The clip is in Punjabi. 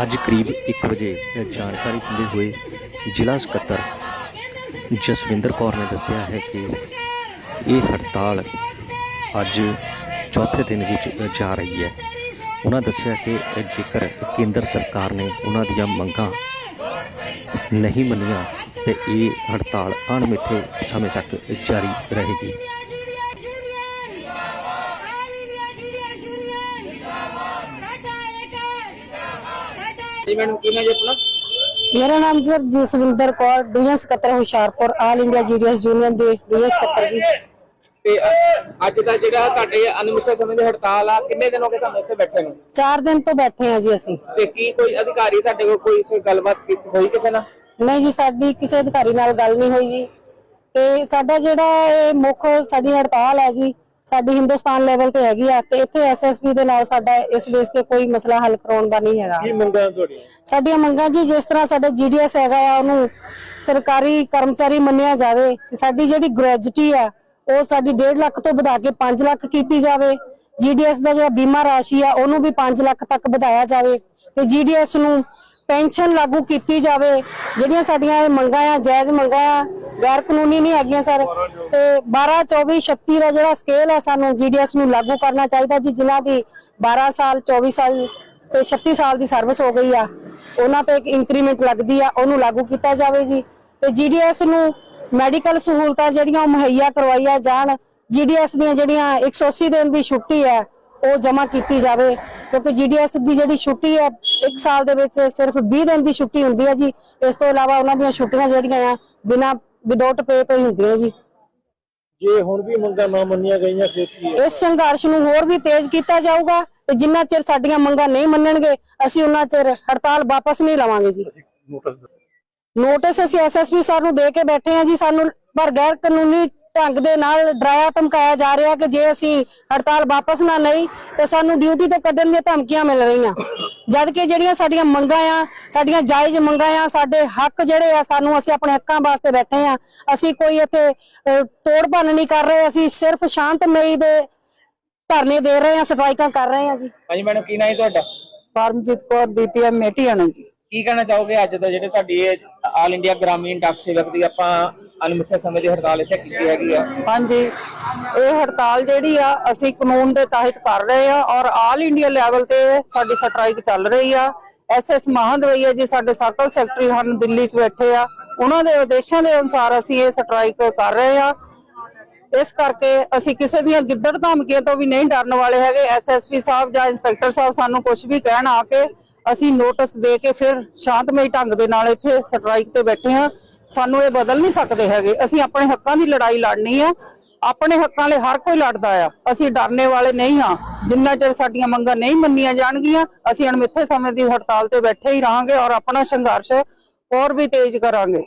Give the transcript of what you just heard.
ਅੱਜ ਕਰੀਬ 1 ਵਜੇ ਜਾਣਕਾਰੀ ਦਿੰਦੇ ਹੋਏ ਜ਼ਿਲ੍ਹਾ ਸਕੱਤਰ ਜਸਵਿੰਦਰ ਕੌਰ ਨੇ ਦੱਸਿਆ ਹੈ ਕਿ ਇਹ ਹੜਤਾਲ ਅੱਜ ਚੌਥੇ ਦਿਨ ਵਿੱਚ ਜਾ ਰਹੀ ਹੈ। ਉਹਨਾਂ ਦੱਸਿਆ ਕਿ ਜੇਕਰ ਕੇਂਦਰ ਸਰਕਾਰ ਨੇ ਉਹਨਾਂ ਦੀਆਂ ਮੰਗਾਂ ਨਹੀਂ ਮੰਨੀਆਂ ਤੇ ਇਹ ਹੜਤਾਲ ਅਣਮਿੱਥੇ ਸਮੇਂ ਤੱਕ ਜਾਰੀ ਰਹੇਗੀ। ਜੀ ਮੈਡਮ ਕੀ ਨਾਮ ਜੀ ਆਪਣਾ? ਮੇਰਾ ਨਾਮ ਸਰ ਜਸਵਿੰਦਰ ਕੌਰ ਡਿਵੀਜ਼ਨ ਸਕੱਤਰ Hoshiarpur all India GDS union ਦੇ ਡਿਵੀਜ਼ਨ ਸਕੱਤਰ ਜੀ। ਤੇ ਅ- ਅੱਜ ਦਾ ਜਿਹੜਾ ਤੁਹਾਡੇ ਅਨਿਸ਼ਚਿਤ ਸਮੇਂ ਦੀ ਹੜਤਾਲ ਆ ਕਿੰਨੇ ਦਿਨ ਹੋ ਗਏ ਤੁਹਾਨੂੰ ਇੱਥੇ ਬੈਠੇ ਨੂੰ? 4 ਦਿਨ ਤੋਂ ਬੈਠੇ ਆ ਜੀ ਅਸੀਂ। ਤੇ ਕੀ ਕੋਈ ਅਧਿਕਾਰੀ ਤੁਹਾਡੇ ਕੋਲ ਕੋਈ ਇਸ ਗੱਲਬਾਤ ਕੀਤੀ ਹੋਈ ਕਿਸੇ ਨਾਲ? ਨਹੀਂ ਜੀ ਸਾਡੀ ਕਿਸੇ ਅਧਿਕਾਰੀ ਨਾਲ ਗੱਲ ਨਹੀਂ ਹੋਈ ਜੀ। ਤੇ ਸਾਡਾ ਜਿਹੜਾ ਇਹ ਮੁੱਖ ਸਾਡੀ ਹੜਤਾਲ ਹੈ ਜੀ ਸਾਡੀ ਹਿੰਦੁਸਤਾਨ ਲੈਵਲ ਤੇ ਹੈਗੀ ਆ ਤੇ ਇੱਥੇ ਐਸਐਸਪੀ ਦੇ ਨਾਲ ਸਾਡਾ ਇਸ ਬੇਸ ਤੇ ਕੋਈ ਮਸਲਾ ਹੱਲ ਕਰਾਉਣ ਦਾ ਨਹੀਂ ਹੈਗਾ। ਕੀ ਮੰਗਾਂ ਤੁਹਾਡੀਆਂ? ਸਾਡੀਆਂ ਮੰਗਾਂ ਜੀ ਜਿਸ ਤਰ੍ਹਾਂ ਸਾਡਾ ਜੀਡੀਐਸ ਹੈਗਾ ਆ ਉਹਨੂੰ ਸਰਕਾਰੀ ਕਰਮਚਾਰੀ ਮੰਨਿਆ ਜਾਵੇ ਤੇ ਸਾਡੀ ਜਿਹੜੀ ਗ੍ਰੈਜੂਟੀ ਆ ਉਹ ਸਾਡੀ 1.5 ਲੱਖ ਤੋਂ ਵਧਾ ਕੇ 5 ਲੱਖ ਕੀਤੀ ਜਾਵੇ। ਜੀਡੀਐਸ ਦਾ ਜਿਹੜਾ ਬੀਮਾ ਰਾਸ਼ੀ ਆ ਉਹਨੂੰ ਵੀ 5 ਲੱਖ ਤੱਕ ਵਧਾਇਆ ਜਾਵੇ। ਤੇ ਜੀਡੀਐਸ ਨੂੰ ਪੈਨਸ਼ਨ ਲਾਗੂ ਕੀਤੀ ਜਾਵੇ। ਜਿਹੜੀਆਂ ਸਾਡੀਆਂ ਇਹ ਮੰਗਾਂ ਆ, ਜਾਇਜ਼ ਮੰਗਾਂ ਆ, ਗੈਰ ਕਾਨੂੰਨੀ ਨਹੀਂ ਹੈਗੀਆਂ ਸਰ। ਤੇ 12 24 36 ਦਾ ਜਿਹੜਾ ਸਕੇਲ ਹੈ ਸਾਨੂੰ ਜੀਡੀਐਸ ਨੂੰ ਲਾਗੂ ਕਰਨਾ ਚਾਹੀਦਾ ਜੀ, ਜਿਨ੍ਹਾਂ ਦੀ 12 ਸਾਲ 24 ਸਾਲ ਤੇ 36 ਸਾਲ ਦੀ ਸਰਵਿਸ ਹੋ ਗਈ ਆ। ਉਹਨਾਂ ਤੇ ਇੱਕ ਇੰਕਰੀਮੈਂਟ ਲੱਗਦੀ ਆ, ਉਹਨੂੰ ਲਾਗੂ ਕੀਤਾ ਜਾਵੇ ਜੀ। ਤੇ ਜੀਡੀਐਸ ਨੂੰ ਮੈਡੀਕਲ ਸਹੂਲਤਾਂ ਜਿਹੜੀਆਂ ਉਹ ਮੁਹੱਈਆ ਕਰਵਾਈਆਂ ਜਾਣ। ਜੀਡੀਐਸ ਦੀਆਂ ਜਿਹੜੀਆਂ 180 ਦਿਨ ਦੀ ਛੁੱਟੀ ਹੈ ਉਹ ਜਮ੍ਹਾਂ ਕੀਤੀ ਜਾਵੇ ਕਿਉਂਕਿ ਜੀਡੀਐਸ ਦੀ ਜਿਹੜੀ ਛੁੱਟੀ ਹੈ ਇੱਕ ਸਾਲ ਦੇ ਵਿੱਚ ਸਿਰਫ 20 ਦਿਨ ਦੀ ਛੁੱਟੀ ਹੁੰਦੀ ਹੈ ਜੀ। ਇਸ ਤੋਂ ਇਲਾਵਾ ਉਹਨਾਂ ਦੀਆਂ ਛੁੱਟੀਆਂ ਜਿਹੜੀਆਂ ਆ ਬਿਨਾਂ ਵਿਦਆਊਟ ਪੇ ਤੋਂ ਹੀ ਹੁੰਦੀਆਂ ਜੀ। ਜੇ ਹੁਣ ਵੀ ਮੰਗਾਂ ਨਾ ਮੰਨੀਆਂ ਗਈਆਂ ਫਿਰ ਕੀ ਇਸ ਸੰਘਰਸ਼ ਨੂੰ ਹੋਰ ਵੀ ਤੇਜ਼ ਕੀਤਾ ਜਾਊਗਾ ਤੇ ਜਿੰਨਾ ਚਿਰ ਸਾਡੀਆਂ ਮੰਗਾਂ ਨਹੀਂ ਮੰਨਣਗੇ ਅਸੀਂ ਉਹਨਾਂ ਚਿਰ ਹੜਤਾਲ ਵਾਪਸ ਨਹੀਂ ਲਵਾਂਗੇ ਜੀ। ਨੋਟਿਸ ਅਸੀਂ ਐਸਐਸਪੀ ਸਰ ਨੂੰ ਦੇ ਕੇ ਬੈਠੇ ਹਾਂ ਜੀ ਸਾਨੂੰ ਪਰ ਗੈਰ ਕਾਨੂੰਨੀ ਢੰਗ ਦੇ ਨਾਲ ਡਰਾਇਆ ਧਮਕਾਇਆ ਜਾ ਰਿਹਾ ਕਿ ਜੇ ਅਸੀਂ ਹੜਤਾਲ ਵਾਪਸ ਨਾ ਲਈ ਤੇ ਸਾਨੂੰ ਡਿਊਟੀ ਤੋਂ ਕੱਢਣ ਦੀਆਂ ਧਮਕੀਆਂ ਮਿਲ ਰਹੀਆਂ। ਜਦ ਕਿ ਜਿਹੜੀਆਂ ਸਾਡੀਆਂ ਮੰਗਾਂ ਆ ਸਾਡੀਆਂ ਜਾਇਜ਼ ਮੰਗਾਂ ਆ ਸਾਡੇ ਹੱਕ ਜਿਹੜੇ ਆ ਸਾਨੂੰ ਅਸੀਂ ਆਪਣੇ ਹੱਕਾਂ ਵਾਸਤੇ ਬੈਠੇ ਆ। ਅਸੀਂ ਕੋਈ ਇੱਥੇ ਤੋੜ ਭੰਨ ਨਹੀਂ ਕਰ ਰਹੇ ਅਸੀਂ ਸਿਰਫ ਸ਼ਾਂਤਮਈ ਦੇ ਧਰਨੇ ਦੇ ਰਹੇ ਆ ਸਟ੍ਰਾਈਕਾਂ ਕਰ ਰਹੇ ਆ ਜੀ। ਹਾਂਜੀ ਮੈਡਮ ਕੀ ਨਾਮ ਹੈ ਤੁਹਾਡਾ? ਪਰਮਜੀਤ ਕੌਰ ਬੀਪੀਐਮ ਮੇਟੀਆਣਾ ਜੀ। ਕੀ ਕਹਿਣਾ ਚਾਹੋਗੇ ਅੱਜ ਦਾ ਜਿਹੜੇ ਤੁਹਾਡੀ ਇਹ ਆਲ ਇੰਡੀਆ ਗ੍ਰਾਮੀਣ ਡਾਕ ਸੇਵਕ ਦੀ ਆਪਾਂ ਅਨਿਸ਼ਚਿਤ ਸਮੇਂ ਦੀ ਹੜਤਾਲ ਇੱਥੇ ਕੀਤੀ ਹੈਗੀ ਆ। ਹਾਂਜੀ। ਇਹ ਹੜਤਾਲ ਜਿਹੜੀ ਆ, ਅਸੀਂ ਕਾਨੂੰਨ ਦੇ ਤਹਿਤ ਕਰ ਰਹੇ ਆ ਔਰ ਆਲ ਇੰਡੀਆ ਲੈਵਲ ਤੇ ਸਾਡੀ ਸਟ੍ਰਾਈਕ ਚੱਲ ਰਹੀ ਆ। ਐਸਐਸ ਮਹਾਦਵਈਆ ਜੀ ਸਾਡੇ ਸਰਕਲ ਸੈਕਟਰੀ ਹਨ, ਦਿੱਲੀ 'ਚ ਬੈਠੇ ਆ। ਉਹਨਾਂ ਦੇ ਆਦੇਸ਼ਾਂ ਦੇ ਅਨੁਸਾਰ ਅਸੀਂ ਇਹ ਸਟ੍ਰਾਈਕ ਕਰ ਰਹੇ ਆ। ਇਸ ਕਰਕੇ ਅਸੀਂ ਕਿਸੇ ਦੀਆਂ ਗਿੱਦੜ ਧਮਕੀਆਂ ਤੋਂ ਵੀ ਨਹੀਂ ਡਰਨ ਵਾਲੇ ਹੈਗੇ। ਐਸਐਸਪੀ ਸਾਹਿਬ ਜਾਂ ਇੰਸਪੈਕਟਰ ਸਾਹਿਬ ਸਾਨੂੰ ਕੁਝ ਵੀ ਕਹਿਣ ਆ ਕੇ ਅਸੀਂ ਨੋਟਿਸ ਦੇ ਕੇ ਫਿਰ ਸ਼ਾਂਤਮਈ ਢੰਗ ਦੇ ਨਾਲ ਇੱਥੇ ਸਟ੍ਰਾਈਕ ਤੇ ਬੈਠੇ ਹਾਂ ਸਾਨੂੰ ਇਹ ਬਦਲ ਨਹੀਂ ਸਕਦੇ ਹੈਗੇ। ਅਸੀਂ ਆਪਣੇ ਹੱਕਾਂ ਦੀ ਲੜਾਈ ਲੜਨੀ ਆ। ਆਪਣੇ ਹੱਕਾਂ ਲਈ ਹਰ ਕੋਈ ਲੜਦਾ ਆ। ਅਸੀਂ ਡਰਨੇ ਵਾਲੇ ਨਹੀਂ ਹਾਂ ਜਿੰਨਾ ਚਿਰ ਸਾਡੀਆਂ ਮੰਗਾਂ ਨਹੀਂ ਮੰਨੀਆਂ ਜਾਣਗੀਆਂ, ਅਸੀਂ ਅਣਮਿੱਥੇ ਸਮੇਂ ਦੀ ਹੜਤਾਲ ਤੇ ਬੈਠੇ ਹੀ ਰਹਾਂਗੇ ਔਰ ਆਪਣਾ ਸੰਘਰਸ਼ ਹੋਰ ਵੀ ਤੇਜ਼ ਕਰਾਂਗੇ।